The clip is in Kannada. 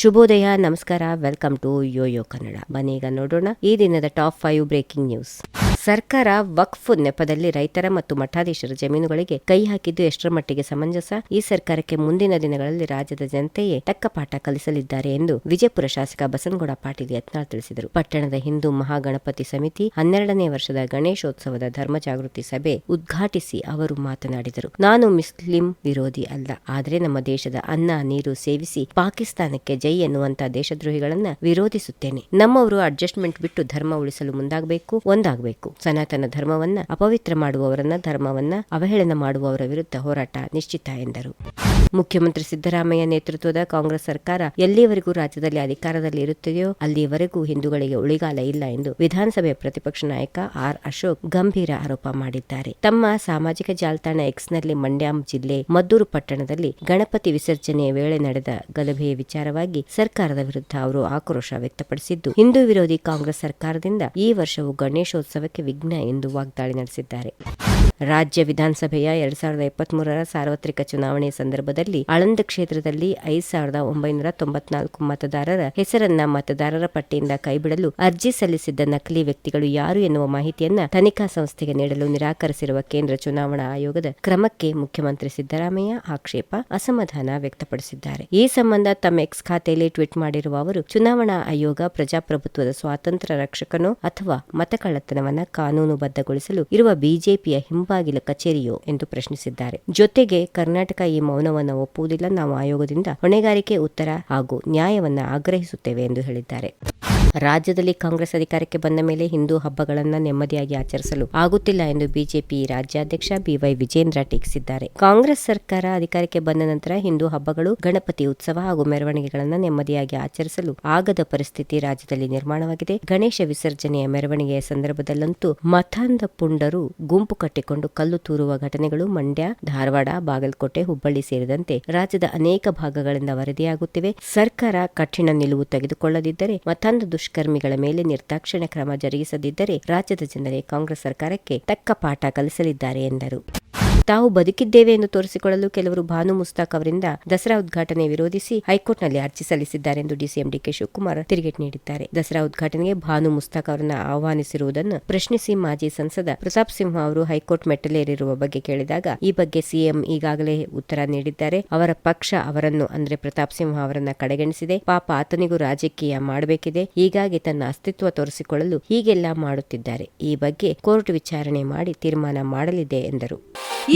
ಶುಭೋದಯ, ನಮಸ್ಕಾರ, ವೆಲ್ಕಮ್ ಟು ಯೋಯೋ ಕನ್ನಡ. ಬನ್ನಿ ಈಗ ನೋಡೋಣ ಈ ದಿನದ ಟಾಪ್ ಫೈವ್ ಬ್ರೇಕಿಂಗ್ ನ್ಯೂಸ್. ಸರ್ಕಾರ ವಕ್ಫ್ ನೆಪದಲ್ಲಿ ರೈತರ ಮತ್ತು ಮಠಾಧೀಶರ ಜಮೀನುಗಳಿಗೆ ಕೈ ಹಾಕಿದ್ದು ಎಷ್ಟರ ಮಟ್ಟಿಗೆ ಸಮಂಜಸ? ಈ ಸರ್ಕಾರಕ್ಕೆ ಮುಂದಿನ ದಿನಗಳಲ್ಲಿ ರಾಜ್ಯದ ಜನತೆಯೇ ತಕ್ಕ ಪಾಠ ಕಲಿಸಲಿದ್ದಾರೆ ಎಂದು ವಿಜಯಪುರ ಶಾಸಕ ಬಸನಗೌಡ ಪಾಟೀಲ್ ಯತ್ನಾಳ್ ತಿಳಿಸಿದರು. ಪಟ್ಟಣದ ಹಿಂದೂ ಮಹಾಗಣಪತಿ ಸಮಿತಿ ಹನ್ನೆರಡನೇ ವರ್ಷದ ಗಣೇಶೋತ್ಸವದ ಧರ್ಮ ಜಾಗೃತಿ ಸಭೆ ಉದ್ಘಾಟಿಸಿ ಅವರು ಮಾತನಾಡಿದರು. ನಾನು ಮುಸ್ಲಿಂ ವಿರೋಧಿ ಅಲ್ಲ, ಆದರೆ ನಮ್ಮ ದೇಶದ ಅನ್ನ, ನೀರು ಸೇವಿಸಿ ಪಾಕಿಸ್ತಾನಕ್ಕೆ ಜೈ ಎನ್ನುವಂತಹ ದೇಶದ್ರೋಹಿಗಳನ್ನ ವಿರೋಧಿಸುತ್ತೇನೆ. ನಮ್ಮವರು ಅಡ್ಜಸ್ಟ್ಮೆಂಟ್ ಬಿಟ್ಟು ಧರ್ಮ ಉಳಿಸಲು ಮುಂದಾಗಬೇಕು, ಒಂದಾಗಬೇಕು. ಸನಾತನ ಧರ್ಮವನ್ನ, ಅಪವಿತ್ರ ಮಾಡುವವರನ್ನ ಧರ್ಮವನ್ನ, ಅವಹೇಳನ ಮಾಡುವವರ ವಿರುದ್ಧ ಹೋರಾಟ ನಿಶ್ಚಿತ ಎಂದರು. ಮುಖ್ಯಮಂತ್ರಿ ಸಿದ್ದರಾಮಯ್ಯ ನೇತೃತ್ವದ ಕಾಂಗ್ರೆಸ್ ಸರ್ಕಾರ ಎಲ್ಲಿಯವರೆಗೂ ರಾಜ್ಯದಲ್ಲಿ ಅಧಿಕಾರದಲ್ಲಿ ಇರುತ್ತದೆಯೋ ಅಲ್ಲಿಯವರೆಗೂ ಹಿಂದೂಗಳಿಗೆ ಉಳಿಗಾಲ ಇಲ್ಲ ಎಂದು ವಿಧಾನಸಭೆ ಪ್ರತಿಪಕ್ಷ ನಾಯಕ ಆರ್ ಅಶೋಕ್ ಗಂಭೀರ ಆರೋಪ ಮಾಡಿದ್ದಾರೆ. ತಮ್ಮ ಸಾಮಾಜಿಕ ಜಾಲತಾಣ ಎಕ್ಸ್ನಲ್ಲಿ ಮಂಡ್ಯ ಜಿಲ್ಲೆ ಮದ್ದೂರು ಪಟ್ಟಣದಲ್ಲಿ ಗಣಪತಿ ವಿಸರ್ಜನೆಯ ವೇಳೆ ನಡೆದ ಗಲಭೆಯ ವಿಚಾರವಾಗಿ ಸರ್ಕಾರದ ವಿರುದ್ಧ ಅವರು ಆಕ್ರೋಶ ವ್ಯಕ್ತಪಡಿಸಿದ್ದು, ಹಿಂದೂ ವಿರೋಧಿ ಕಾಂಗ್ರೆಸ್ ಸರ್ಕಾರದಿಂದ ಈ ವರ್ಷವು ಗಣೇಶೋತ್ಸವಕ್ಕೆ ವಿಘ್ನ ಎಂದು ವಾಗ್ದಾಳಿ ನಡೆಸಿದ್ದಾರೆ. ರಾಜ್ಯ ವಿಧಾನಸಭೆಯ ಎರಡ್ ಸಾವಿರದ ಇಪ್ಪತ್ಮೂರರ ಸಾರ್ವತ್ರಿಕ ಚುನಾವಣೆ ಸಂದರ್ಭದಲ್ಲಿ ಆಳಂದ ಕ್ಷೇತ್ರದಲ್ಲಿ ಐದ್ ಸಾವಿರದ ಒಂಬೈನೂರ ತೊಂಬತ್ನಾಲ್ಕು ಮತದಾರರ ಹೆಸರನ್ನ ಮತದಾರರ ಪಟ್ಟಿಯಿಂದ ಕೈಬಿಡಲು ಅರ್ಜಿ ಸಲ್ಲಿಸಿದ್ದ ನಕಲಿ ವ್ಯಕ್ತಿಗಳು ಯಾರು ಎನ್ನುವ ಮಾಹಿತಿಯನ್ನ ತನಿಖಾ ಸಂಸ್ಥೆಗೆ ನೀಡಲು ನಿರಾಕರಿಸಿರುವ ಕೇಂದ್ರ ಚುನಾವಣಾ ಆಯೋಗದ ಕ್ರಮಕ್ಕೆ ಮುಖ್ಯಮಂತ್ರಿ ಸಿದ್ದರಾಮಯ್ಯ ಆಕ್ಷೇಪ ಅಸಮಾಧಾನ ವ್ಯಕ್ತಪಡಿಸಿದ್ದಾರೆ. ಈ ಸಂಬಂಧ ತಮ್ಮ ಎಕ್ಸ್ ಖಾತೆಯಲ್ಲಿ ಟ್ವೀಟ್ ಮಾಡಿರುವ ಅವರು, ಚುನಾವಣಾ ಆಯೋಗ ಪ್ರಜಾಪ್ರಭುತ್ವದ ಸ್ವಾತಂತ್ರ್ಯ ರಕ್ಷಕನೋ ಅಥವಾ ಮತಕಳ್ಳತನವನ್ನ ಕಾನೂನುಬದ್ಧಗೊಳಿಸಲು ಇರುವ ಬಿಜೆಪಿಯ ಹಿಂಬಾಗಿಲ ಕಚೇರಿಯೋ ಎಂದು ಪ್ರಶ್ನಿಸಿದ್ದಾರೆ. ಜೊತೆಗೆ ಕರ್ನಾಟಕ ಈ ಮೌನವನ್ನು ಒಪ್ಪುವುದಿಲ್ಲ. ನಾವು ಆಯೋಗದಿಂದ ಹೊಣೆಗಾರಿಕೆ, ಉತ್ತರ ಹಾಗೂ ನ್ಯಾಯವನ್ನ ಆಗ್ರಹಿಸುತ್ತೇವೆ ಎಂದು ಹೇಳಿದ್ದಾರೆ. ರಾಜ್ಯದಲ್ಲಿ ಕಾಂಗ್ರೆಸ್ ಅಧಿಕಾರಕ್ಕೆ ಬಂದ ಮೇಲೆ ಹಿಂದೂ ಹಬ್ಬಗಳನ್ನ ನೆಮ್ಮದಿಯಾಗಿ ಆಚರಿಸಲು ಆಗುತ್ತಿಲ್ಲ ಎಂದು ಬಿಜೆಪಿ ರಾಜ್ಯಾಧ್ಯಕ್ಷ ಬಿವೈ ವಿಜೇಂದ್ರ ಟೀಕಿಸಿದ್ದಾರೆ. ಕಾಂಗ್ರೆಸ್ ಸರ್ಕಾರ ಅಧಿಕಾರಕ್ಕೆ ಬಂದ ನಂತರ ಹಿಂದೂ ಹಬ್ಬಗಳು, ಗಣಪತಿ ಉತ್ಸವ ಹಾಗೂ ಮೆರವಣಿಗೆಗಳನ್ನು ನೆಮ್ಮದಿಯಾಗಿ ಆಚರಿಸಲು ಆಗದ ಪರಿಸ್ಥಿತಿ ರಾಜ್ಯದಲ್ಲಿ ನಿರ್ಮಾಣವಾಗಿದೆ. ಗಣೇಶ ವಿಸರ್ಜನೆಯ ಮೆರವಣಿಗೆಯ ಸಂದರ್ಭದಲ್ಲಂತೂ ಮತಾಂಧ ಪುಂಡರು ಗುಂಪು ಕಟ್ಟಿಕೊಂಡು ಕಲ್ಲು ತೂರುವ ಘಟನೆಗಳು ಮಂಡ್ಯ, ಧಾರವಾಡ, ಬಾಗಲಕೋಟೆ, ಹುಬ್ಬಳ್ಳಿ ಸೇರಿದಂತೆ ರಾಜ್ಯದ ಅನೇಕ ಭಾಗಗಳಿಂದ ವರದಿಯಾಗುತ್ತಿವೆ. ಸರ್ಕಾರ ಕಠಿಣ ನಿಲುವು ತೆಗೆದುಕೊಳ್ಳದಿದ್ದರೆ ಮತಾಂಧ ದುಷ್ಕರ್ಮಿಗಳ ಮೇಲೆ ನಿರ್ದಾಕ್ಷಿಣ್ಯ ಕ್ರಮ ಜರುಗಿಸದಿದ್ದರೆ ರಾಜ್ಯದ ಜನರೇ ಕಾಂಗ್ರೆಸ್ ಸರ್ಕಾರಕ್ಕೆ ತಕ್ಕ ಪಾಠ ಕಲಿಸಲಿದ್ದಾರೆ ಎಂದರು. ತಾವು ಬದುಕಿದ್ದೇವೆ ಎಂದು ತೋರಿಸಿಕೊಳ್ಳಲು ಕೆಲವರು ಭಾನು ಮುಸ್ತಾಕ್ ಅವರಿಂದ ದಸರಾ ಉದ್ಘಾಟನೆ ವಿರೋಧಿಸಿ ಹೈಕೋರ್ಟ್ನಲ್ಲಿ ಅರ್ಜಿ ಸಲ್ಲಿಸಿದ್ದಾರೆ ಎಂದು ಡಿಸಿಎಂ ಡಿಕೆ ಶಿವಕುಮಾರ್ ತಿರುಗೇಟು ನೀಡಿದ್ದಾರೆ. ದಸರಾ ಉದ್ಘಾಟನೆಗೆ ಭಾನು ಮುಸ್ತಾಕ್ ಅವರನ್ನು ಆಹ್ವಾನಿಸಿರುವುದನ್ನು ಪ್ರಶ್ನಿಸಿ ಮಾಜಿ ಸಂಸದ ಪ್ರತಾಪ್ ಸಿಂಹ ಅವರು ಹೈಕೋರ್ಟ್ ಮೆಟ್ಟಲೇರಿರುವ ಬಗ್ಗೆ ಕೇಳಿದಾಗ ಈ ಬಗ್ಗೆ ಸಿಎಂ ಈಗಾಗಲೇ ಉತ್ತರ ನೀಡಿದ್ದಾರೆ. ಅವರ ಪಕ್ಷ ಅವರನ್ನು ಅಂದ್ರೆ ಪ್ರತಾಪ್ ಸಿಂಹ ಅವರನ್ನ ಕಡೆಗಣಿಸಿದೆ. ಪಾಪ ಆತನಿಗೂ ರಾಜಕೀಯ ಮಾಡಬೇಕಿದೆ. ಹೀಗಾಗಿ ತನ್ನ ಅಸ್ತಿತ್ವ ತೋರಿಸಿಕೊಳ್ಳಲು ಹೀಗೆಲ್ಲ ಮಾಡುತ್ತಿದ್ದಾರೆ. ಈ ಬಗ್ಗೆ ಕೋರ್ಟ್ ವಿಚಾರಣೆ ಮಾಡಿ ತೀರ್ಮಾನ ಮಾಡಲಿದೆ ಎಂದರು.